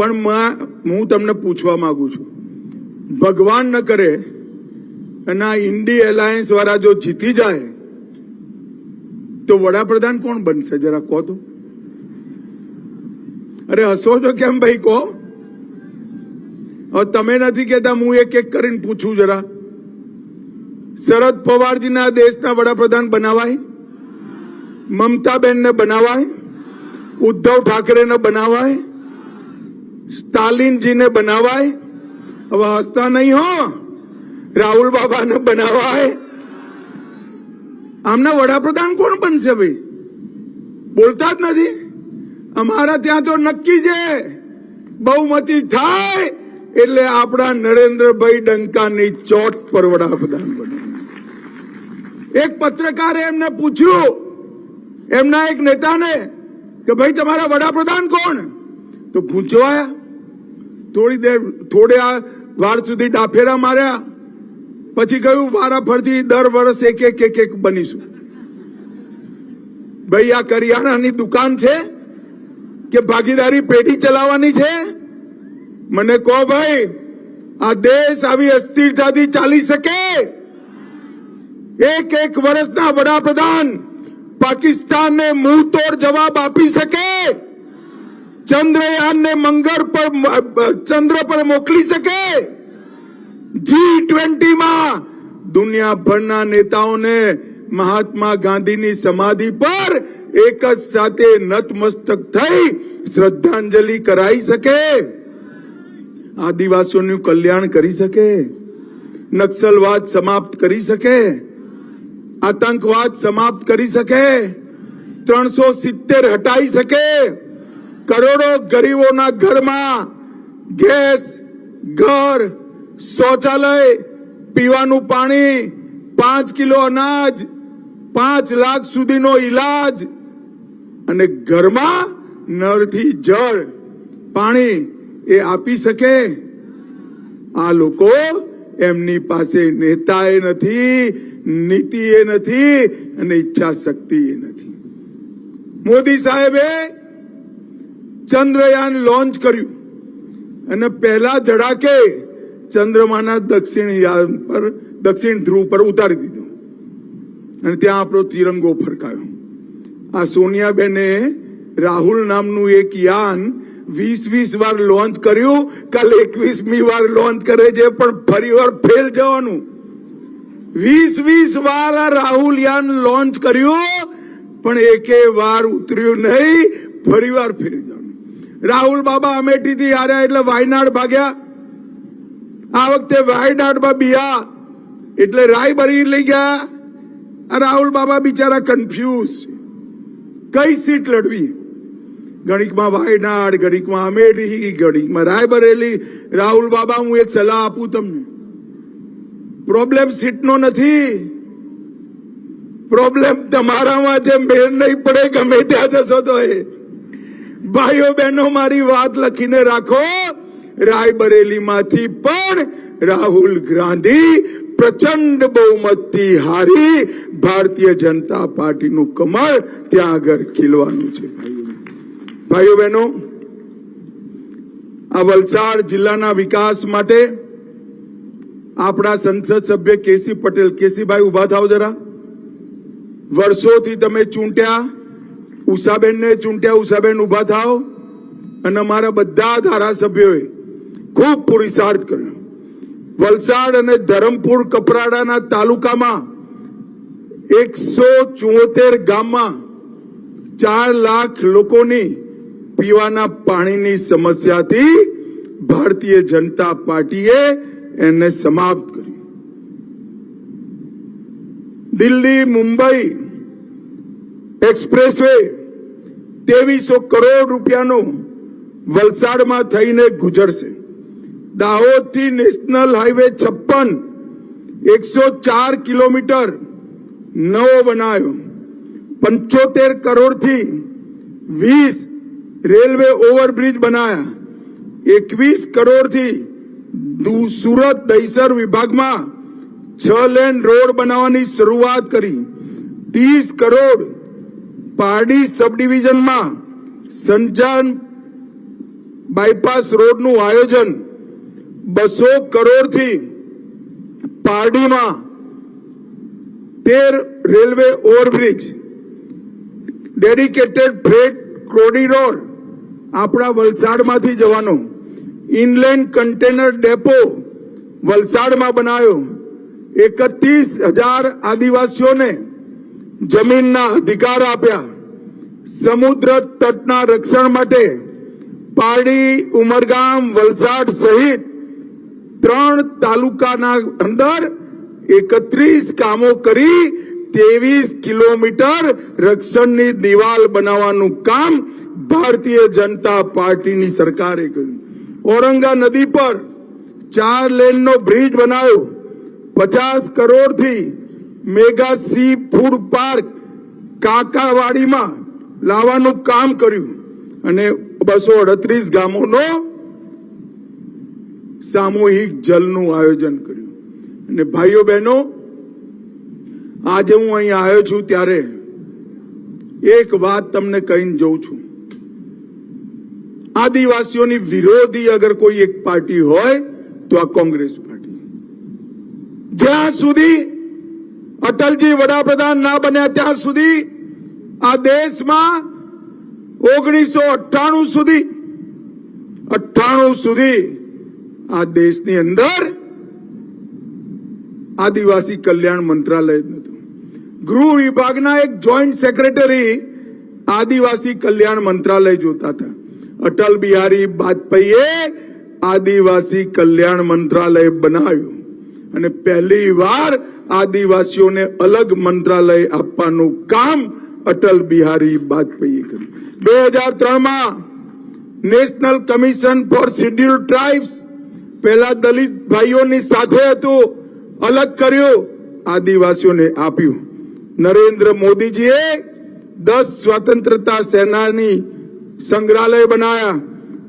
પણ હું તમને પૂછવા માંગુ છું. ભગવાન ન કરે, અને આ ઇન્ડી એલાયન્સ વાળા જો જીતી જાય, તો વડાપ્રધાન કોણ બનશે? જરા કહો તો. અરે, હસો છો કેમ ભાઈ કહો? હવે તમે નથી કહેતા, હું એક એક કરીને પૂછું જરા. શરદ પવારજીના દેશના વડાપ્રધાન બનાવાય? મમતાબેનને બનાવાય? ઉદ્ધવ ઠાકરેને બનાવાય? સ્ટાલિનજીને બનાવાય? હવે નહીં હો. રાહુલ બાબાને બનાવાય. આમના વડાપ્રધાન કોણ બનશે ભાઈ? બોલતા જ નથી. અમારા ત્યાં તો નક્કી છે. બહુમતી થાય એટલે આપણા નરેન્દ્રભાઈ ડંકાની ચોટ પર વડાપ્રધાન બને. એક પત્રકારે એમને પૂછ્યું, એમના એક નેતાને કે ભાઈ તમારા વડાપ્રધાન કોણ? તો પૂછવાયા. થોડી દેર થોડા વાર સુધી ડાફેરા માર્યા. પછી કહ્યું વારા ફરતી દર વર્ષ એક એક એક એક બનીશું. ભાઈ, આ કરિયાણાની દુકાન છે કે ભાગીદારી પેઢી ચલાવવાની છે? મને કહો ભાઈ, આ દેશ આવી અસ્થિરતાથી ચાલી શકે. એક એક વર્ષના વડાપ્રધાન પાકિસ્તાનને મુંહ તોડ જવાબ આપી શકે. ચંદ્રયાનને મંગળ પર ચંદ્ર પર મોકલી શકે? જી ટ્વેન્ટીમાં દુનિયાભરના નેતાઓને મહાત્મા ગાંધીની સમાધિ પર એક જ સાથે નતમસ્તક થઈ શ્રદ્ધાંજલિ કરાઈ શકે? આદિવાસીઓનું કલ્યાણ કરી શકે? નક્સલવાદ સમાપ્ત કરી શકે? આતંકવાદ સમાપ્ત કરી શકે? ત્રણસો સિત્તેર હટાઈ શકે? કરોડો ગરીબોના ઘરમાં ગેસ, ઘર, શૌચાલય, પીવાનું પાણી, પાંચ કિલો અનાજ, પાંચ લાખ સુધીનો ઈલાજ અને ઘરમાં નળથી જળ, પાણી એ આપી શકે? આ લોકો એમની પાસે નેતા એ નથી નીતિ એ નથી અને ઈચ્છા શક્તિ એ નથી. મોદી સાહેબે ચંદ્રયાન લોન્ચ કર્યું. અને પહેલા ધડાકે ચંદ્રમાના દક્ષિણ યાન પર, દક્ષિણ ધ્રુવ પર ઉતારી દીધું. અને ત્યાં આપણો તિરંગો ફરકાયો. આ સોનિયાબેને રાહુલ નામનું એક યાન વીસ વીસ વાર લોન્ચ કર્યું. કાલે એકવીસમી વાર લોન્ચ કરે છે, પણ ફરી વાર ફેલ જવાનું. વીસ વીસ વાર આ રાહુલ યાન લોન્ચ કર્યું, પણ એકે વાર ઉતર્યું નહીં, ફરી વાર ફેરી જવાનું. રાહુલ બાબા અમેઠીથી હાર્યા એટલે વાયનાડ ભાગ્યા. આ વખતે વાયનાડમાં બિયા એટલે રાયબરી લઈ ગયા. રાહુલ બાબા બિચારા કન્ફ્યુઝ કઈ સીટ લડવી? ગણિકમાં વાયનાડ, ગણિકમાં અમેઠી, ગણિકમાં રાયબરેલી રાહુલ બાબા, હું એક સલાહ આપું તમને. પ્રોબ્લેમ સીટનો નથી. પ્રોબ્લેમ તમારામાં જે મેળ નહીં પડે, ગમે ત્યાં જશો તો એ ભાઈઓ બહેનો, મારી વાત લખીને રાખો. રાયબરેલીમાંથી પણ રાહુલ ગાંધી પ્રચંડ બહુમતથી હારી ભારતીય જનતા પાર્ટીનું કમળ ત્યાં આગળ ખીલવાનું છે. ભાઈઓ ભાઈઓ બહેનો, આ વલસાડ જિલ્લાના વિકાસ માટે આપણા સંસદ સભ્ય કેસી પટેલ, કેસીભાઈ ઊભા થાવ જરા. વર્ષોથી તમે ચૂંટ્યા ઉષાબેનને ચૂંટ્યા ઉષાબેન ઊભા થાવ અને અમારા બધા ધારાસભ્યોએ ખૂબ પુરુષાર્થ કર્યો. વલસાડ અને ધરમપુર કપરાડાના તાલુકામાં એકસો ચુઓતેર ગામમાં ચાર લાખ લોકોની પીવાના પાણીની સમસ્યાથી ભારતીય જનતા પાર્ટીએ એને સમાપ્ત કરી. દિલ્હી મુંબઈ એક્સપ્રેસવે ત્રેવીસો કરોડ રૂપિયાનું વલસાડમાં થઈને ગુજરશે. દાહોદથી નેશનલ હાઈવે છપ્પન એકસો ચાર કિલોમીટર નવો બનાવ્યો. પંચોતેર કરોડથી વીસ રેલવે ઓવરબ્રિજ બનાયા. એકવીસ કરોડથી સુરત દહીસર વિભાગમાં છ લેન રોડ બનાવવાની શરૂઆત કરી. ત્રીસ કરોડ પારડી સબ ડિવિઝનમાં સંજાન બાયપાસ રોડનું આયોજન બસો કરોડથી પારડીમાં તેર railway overbridge, dedicated freight corridor આપણા વલસાડમાંથી જવાનો ઇનલેન્ડ કન્ટેનર ડેપો વલસાડમાં બનાવ્યો. એકત્રીસ હજાર આદિવાસીઓને જમીનના અધિકાર આપ્યા. સમુદ્ર તટના રક્ષણ માટે પારડી, ઉમરગામ, વલસાડ સહિત ત્રણ તાલુકાના અંદર એકત્રીસ કામો કરી ત્રેવીસ કિલોમીટર રક્ષણની દિવાલ બનાવવાનું કામ ભારતીય જનતા પાર્ટીની સરકારે કર્યું. ઔરંગા નદી પર ચાર લેનનો બ્રિજ બનાવ્યો. પચાસ કરોડથી મેગા સી ફૂડ પાર્ક કાકાવાડીમાં લાવવાનું કામ કર્યું. અને બસો અડત્રીસ ગામોનો સામૂહિક જલનું આયોજન કર્યું. અને ભાઈઓ બહેનો, આજે હું અહીં આવ્યો છું ત્યારે એક વાત તમને કહીને જઉં છું. આદિવાસીઓની વિરોધી અગર કોઈ એક પાર્ટી હોય તો આ કોંગ્રેસ પાર્ટી. જ્યાં સુધી અટલજી વડાપ્રધાન ના બન્યા ત્યાં સુધી આ દેશમાં ઓગણીસો અઠ્ઠાણું સુધી અઠ્ઠાણું સુધી આ દેશની અંદર આદિવાસી કલ્યાણ મંત્રાલય હતું ગૃહ વિભાગના એક જોઈન્ટ સેક્રેટરી આદિવાસી કલ્યાણ મંત્રાલય જોતા હતા. અટલ બિહારી વાજપેયીએ આદિવાસી કલ્યાણ મંત્રાલય બનાવ્યું. અને પહેલી વાર આદિવાસીઓને અલગ મંત્રાલય આપવાનું કામ અટલ બિહારી વાજપેયીએ કર્યું. બે હજાર ત્રણમાં national commission for schedule tribes પહેલા દલિત ભાઈઓની સાથે હતું, અલગ કર્યું, આદિવાસીઓને આપ્યું. નરેન્દ્ર મોદીજીએ દસ સ્વતંત્રતા સેનાની સંગ્રહાલય બનાયા.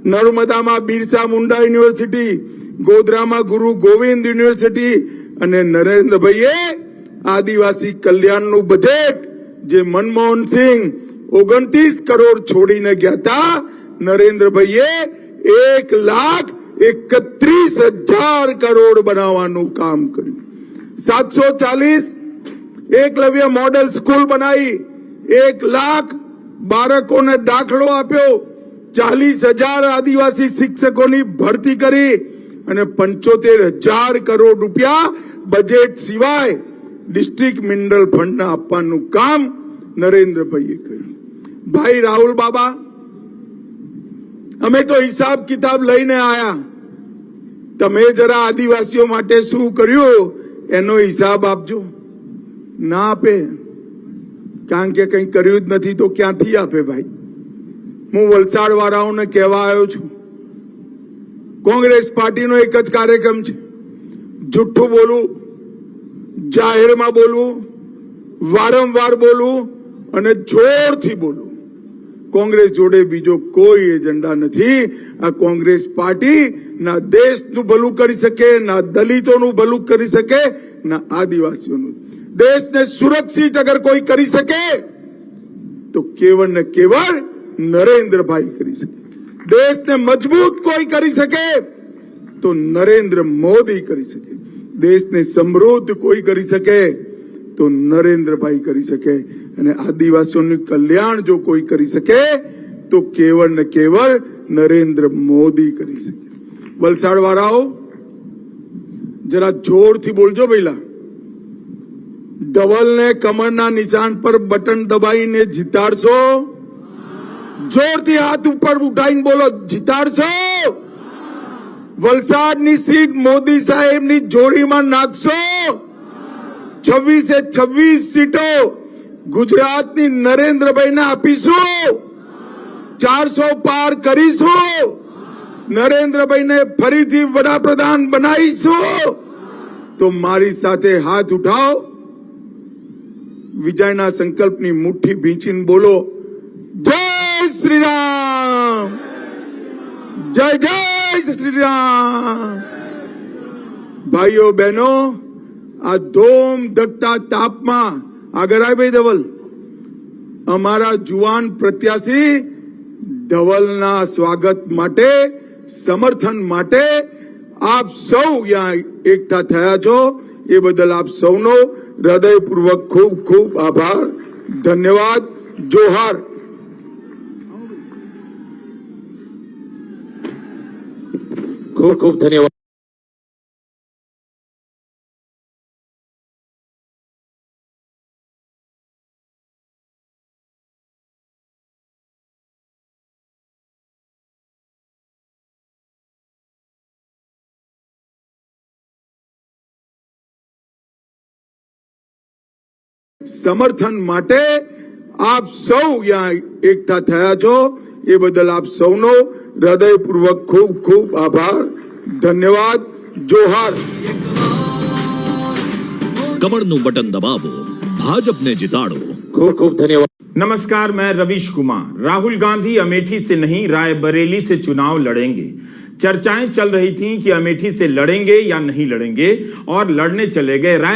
નર્મદામાં બિરસા મુંડા યુનિવર્સિટી ગોધરામાં ગુરુ ગોવિંદ યુનિવર્સિટી અને નરેન્દ્રભાઈએ આદિવાસી કલ્યાણનું બજેટ જે મનમોહન સિંહ ઓગણત્રીસ કરોડ છોડીને ગયા હતા, નરેન્દ્રભાઈએ એક લાખ એકત્રીસ હજાર કરોડ બનાવવાનું કામ કર્યું. સાતસો ચાલીસ એકલવ્ય મોડેલ સ્કૂલ બનાવી, એક લાખ બાળકોને દાખલો આપ્યો, ચાલીસ હજાર આદિવાસી શિક્ષકોની ભરતી કરી અને પંચોતેર હજાર કરોડ રૂપિયા બજેટ સિવાય ડિસ્ટ્રિક્ટ મિનરલ ફંડને આપવાનું કામ નરેન્દ્રભાઈએ કર્યું. ભાઈ રાહુલ બાબા, અમે તો હિસાબ કિતાબ લઈને આયા. તમે જરા આદિવાસીઓ માટે શું કર્યું, એનો હિસાબ આપજો. ના આપે. કારણ કે કંઈ કર્યું જ નથી તો ક્યાંથી આપે ભાઈ? હું વલસાડ વાળાઓને કહેવા આવ્યો છું. કોંગ્રેસ પાર્ટીનો એક જ કાર્યક્રમ છે. જુઠ્ઠું બોલવું, જાહેરમાં બોલવું, વારંવાર બોલવું અને જોરથી બોલવું. કોંગ્રેસ જોડે બીજો કોઈ એજન્ડા નથી. આ કોંગ્રેસ પાર્ટી ના દેશનું ભલું કરી શકે, ના દલિતોનું ભલું કરી શકે, ના આદિવાસીઓનું. દેશને સુરક્ષિત અગર કોઈ કરી શકે, તો કેવળ ને કેવળ નરેન્દ્રભાઈ કરી શકે. દેશને મજબૂત કોઈ કરી શકે, તો નરેન્દ્ર મોદી કરી શકે. દેશને સમૃદ્ધ કોઈ કરી શકે, તો નરેન્દ્રભાઈ કરી શકે. અને આદિવાસીઓનું કલ્યાણ જો કોઈ કરી શકે, તો કેવળ ને કેવળ નરેન્દ્ર મોદી કરી શકે. વલસાડ વાળાઓ જરા જોરથી બોલજો ભઈલા. ધવલને કમરના નિશાન પર બટન દબાવીને જીતાડશો જોરથી હાથ ઉપર ઉઠાઈને બોલો જીતાડશો વલસાડની સીટ મોદી સાહેબની જોડીમાં નાખશો. છવ્વીસે છવ્વીસ સીટો ગુજરાતની નરેન્દ્રભાઈને આપીશું. ચારસો પાર કરીશું. નરેન્દ્રભાઈને ફરીથી વડાપ્રધાન બનાવીશું. તો મારી સાથે હાથ ઉઠાવ. વિજયના સંકલ્પની મુઠ્ઠી ભીંચીને બોલો શ્રી રામ જય જય શ્રીરામ! ભાઈઓ, બહેનો, આ ધોમ ધકતા તાપમાં આગળ આવી ભાઈ ધવલ. અમારા જુવાન પ્રત્યાશી ધવલના સ્વાગત માટે, સમર્થન માટે આપ સૌ ત્યાં એકઠા થયા છો. એ બદલ આપ સૌનો હૃદયપૂર્વક ખૂબ ખૂબ આભાર. ધન્યવાદ. જોહાર. ખૂબ ખૂબ ધન્યવાદ. સમર્થન માટે આપ સૌ ત્યાં એકઠા થયા છો. એ બદલ આપ સૌનો હૃદયપૂર્વક ખૂબ ખૂબ આભાર ધન્યવાદ જોહાર કમળનું બટન દબાવો ભાજપને जिताड़ो ખૂબ ખૂબ ધન્યવાદ नमस्कार मैं रविश कुमार राहुल गांधी अमेठी से नहीं रायबरेली से चुनाव लड़ेंगे चर्चाएं चल रही थी कि अमेठी से लड़ेंगे या नहीं लड़ेंगे और लड़ने चले गए राय